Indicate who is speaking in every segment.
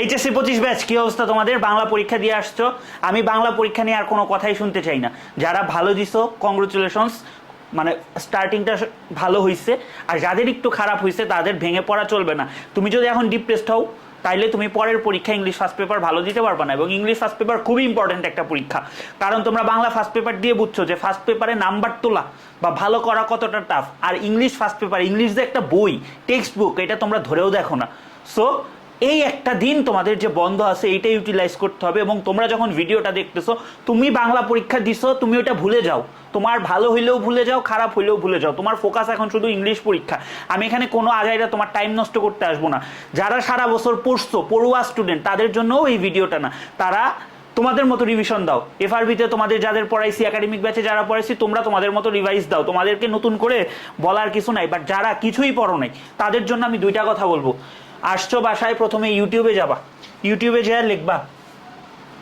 Speaker 1: HSC পঁচিশ batch, কি অবস্থা তোমাদের? বাংলা পরীক্ষা দিয়ে আসছো। আমি বাংলা পরীক্ষা নিয়ে আর কোনো কথাই শুনতে চাই না। যারা ভালো দিছো কংগ্রেচুলেশনস মানে স্টার্টিংটা ভালো হয়েছে আর যাদের একটু খারাপ হয়েছে তাদের ভেঙে পড়া চলবে না। তুমি যদি এখন ডিপ্রেসড হও, তাইলে তুমি পরের পরীক্ষা ইংলিশ ফার্স্ট পেপার ভালো দিতে পারবে না। এবং ইংলিশ ফার্স্ট পেপার খুবই ইম্পর্টেন্ট একটা পরীক্ষা। কারণ তোমরা বাংলা ফার্স্ট পেপার দিয়ে বুঝছ যে ফার্স্ট পেপারে নাম্বার তোলা বা ভালো করা কতটা টাফ আর ইংলিশ ফার্স্ট পেপার ইংলিশ যে একটা বই টেক্সট বুক এটা তোমরা ধরেও দেখো না। সো এই একটা দিন তোমাদের যে বন্ধ আছে এইটা ইউটিলাইজ করতে হবে এবং তোমরা যখন ভিডিওটা দেখতেছো, তুমি বাংলা পরীক্ষা দিছো, তুমি ওটা ভুলে যাও। তোমার ভালো হইলেও ভুলে যাও, খারাপ হইলেও ভুলে যাও। তোমার ফোকাস এখন শুধু ইংলিশ পরীক্ষা। আমি এখানে কোনো আগাইরা তোমার টাইম নষ্ট করতে আসব না। যারা সারা বছর পড়ছো, পড়ুয়া স্টুডেন্ট তাদের জন্যও এই ভিডিওটা না। তারা তোমাদের মতো রিভিশন দাও। এফআরবিতে তোমাদের যাদের পড়াইছি একাডেমিক ব্যাচে যারা পড়াইছি, তোমরা তোমাদের মতো রিভাইজ দাও। তোমাদেরকে নতুন করে বলার কিছু নাই বাট যারা কিছুই পড়ো নাই, তাদের জন্য আমি দুইটা কথা বলব। আসছো বাসায়, প্রথমে ইউটিউবে যাবা। ইউটিউবে যা লিখবা।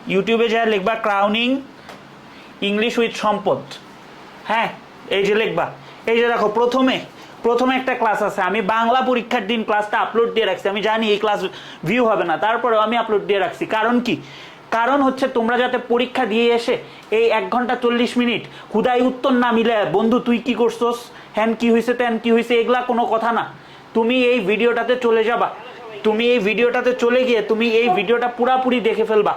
Speaker 1: ইউটিউবে যা লিখবা ক্রাউনিং ইংলিশ উইথ সম্পদ। হ্যাঁ এই যে লিখবা। এই যে দেখো, প্রথমে প্রথমে একটা ক্লাস আছে। আমি বাংলা পরীক্ষার দিন ক্লাসটা আপলোড দিয়ে রাখছি। আমি জানি এই ক্লাস ভিউ হবে না। তারপরেও আমি আপলোড দিয়ে রাখছি। কারণ কি? কারণ হচ্ছে তোমরা যাতে পরীক্ষা দিয়ে এসে এই এক ঘণ্টা চল্লিশ মিনিট হুদাই উত্তর না মিলে, বন্ধু, তুই কি করছস? হ্যান, কি হয়েছে ত্যান, কি হয়েছে এগুলা কোনো কথা না। তুমি এই ভিডিওটাতে চলে যাবা। তুমি এই ভিডিওটাতে চলে গিয়ে তুমি এই ভিডিওটা পুরাপুরি দেখে ফেলবা।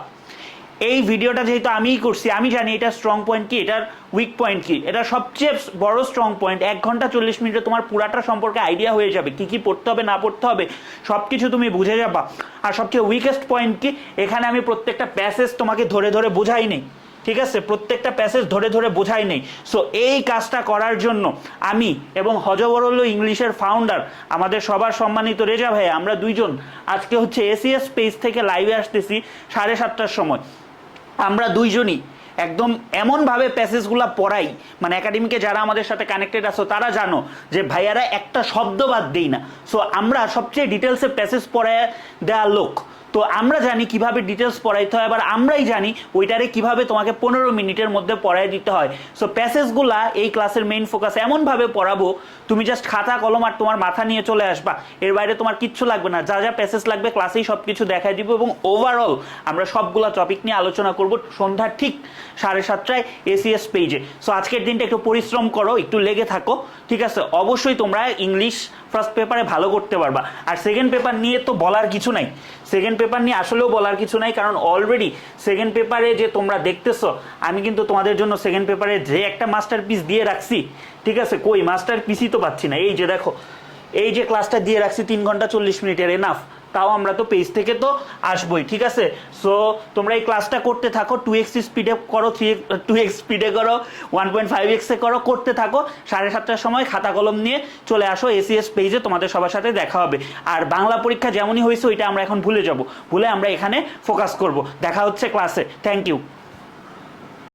Speaker 1: এই ভিডিওটা যেহেতু আমিই করছি আমি জানি এটা স্ট্রং পয়েন্ট কি এটার উইক পয়েন্ট কি। এটা সবচেয়ে বড় স্ট্রং পয়েন্ট এক ঘণ্টা চল্লিশ মিনিটে তোমার পুরাটা সম্পর্কে আইডিয়া হয়ে যাবে কি কি পড়তে হবে না পড়তে হবে সব কিছু তুমি বুঝে যাবা। আর সবচেয়ে উইকেস্ট পয়েন্ট কি এখানে আমি প্রত্যেকটা প্যাসেজ তোমাকে ধরে ধরে বোঝাই নেই। ঠিক আছে? প্রত্যেকটা প্যাসেজ ধরে ধরে বোঝাই নেই। সো এই কাজটা করার জন্য আমি এবং হজবরল ইংলিশের ফাউন্ডার আমাদের সবার সম্মানিত রেজা ভাই, আমরা দুইজন আজকে হচ্ছে এসিএস পেজ থেকে লাইভে আসতেছি সাড়ে সাতটার সময়। আমরা দুইজনই একদম এমনভাবে প্যাসেজগুলো পড়াই মানে একাডেমিকে যারা আমাদের সাথে কানেক্টেড আছো, তারা জানো যে ভাইয়ারা একটা শব্দ বাদ দেই না। সো আমরা সবচেয়ে ডিটেলসে প্যাসেজ পড়ায় দেওয়া লোক। তো আমরা জানি কীভাবে ডিটেলস পড়াইতে হয়, আবার আমরাই জানি ওইটারে কীভাবে তোমাকে পনেরো মিনিটের মধ্যে পড়াই দিতে হয়। সো প্যাসেজগুলা এই ক্লাসের মেইন ফোকাস এমনভাবে পড়াবো, তুমি জাস্ট খাতা, কলম আর তোমার মাথা নিয়ে চলে আসবা। এর বাইরে তোমার কিচ্ছু লাগবে না, যা যা প্যাসেজ লাগবে ক্লাসেই সব কিছু দেখাই দিব এবং ওভারঅল আমরা সবগুলা টপিক নিয়ে আলোচনা করব সন্ধ্যা ঠিক সাড়ে সাতটায় এসিএস পেজে সো আজকের দিনটা একটু পরিশ্রম করো, একটু লেগে থাকো, ঠিক আছে? অবশ্যই তোমরা ইংলিশ ফার্স্ট পেপারে ভালো করতে পারবা। আর সেকেন্ড পেপার নিয়ে তো বলার কিছু নাই। সেকেন্ড পেপার নিয়ে আসলেও বলার কিছু নাই, কারণ অলরেডি সেকেন্ড পেপারে যে তোমরা দেখতেছো, আমি কিন্তু তোমাদের জন্য সেকেন্ড পেপারে যে একটা মাস্টার পিস দিয়ে রাখছি, ঠিক আছে? কই? মাস্টার পিসই তো পাচ্ছি না। এই যে দেখো, এই যে ক্লাসটা দিয়ে রাখছি তিন ঘণ্টা চল্লিশ মিনিটের এনাফ তাও আমরা তো পেজ থেকে তো আসবোই, ঠিক আছে? সো তোমরা এই ক্লাসটা করতে থাকো টু এক্স স্পিডে করো থ্রি টু এক্স স্পিডে করো ওয়ান পয়েন্ট ফাইভ এক্সে করো, করতে থাকো, সাড়ে সাতটার সময় খাতা কলম নিয়ে চলে আসো এসিএস পেজে তোমাদের সবার সাথে দেখা হবে। আর বাংলা পরীক্ষা যেমনই হয়েছে, ওইটা আমরা এখন ভুলে যাব। ভুলে আমরা এখানে ফোকাস করব। দেখা হচ্ছে ক্লাসে থ্যাংক ইউ